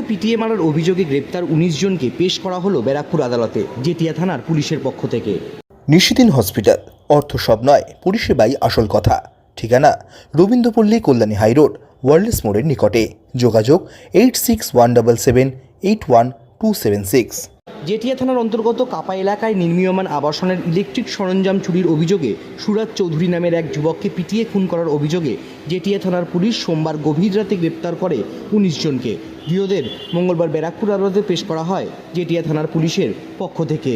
যুবককে পিটিয়ে মারার অভিযোগে গ্রেপ্তার উনিশ জনকে পেশ করা হলো ব্যারাকপুর আদালতে, জেটিয়া থানার পুলিশের পক্ষ থেকে। নিশিদিন হসপিটাল, অর্থ সব নয়, পরিষেবাই আসল কথা। ঠিকানা, রবীন্দ্রপল্লী, কল্যাণী হাইরোড ওয়ার্ল্ডস মোড়ের নিকটে। যোগাযোগ, eight six one double seven, eight one two seven six. Jetia থানার অন্তর্গত কাপা এলাকায় নির্মীয়মান আবাসনের ইলেকট্রিক সরঞ্জাম চুরির অভিযোগে সুরাজ চৌধুরী নামের এক যুবককে পিটিয়ে খুন করার অভিযোগে জেটিয়া থানার পুলিশ সোমবার গভীর রাতে গ্রেপ্তার করে উনিশ জনকে। গৃহদের মঙ্গলবার ব্যারাকপুর আদালতে পেশ করা হয় জেটিয়া থানার পুলিশের পক্ষ থেকে।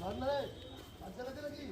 ঝর্ণা রে বাচ্চা লাগে নাকি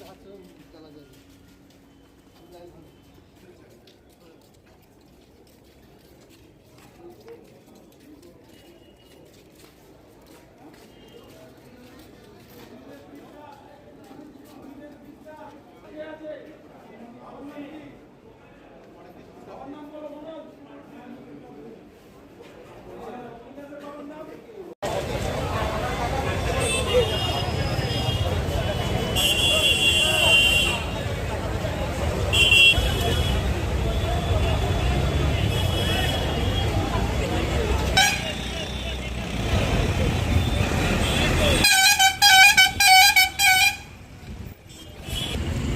Yeah, yeah.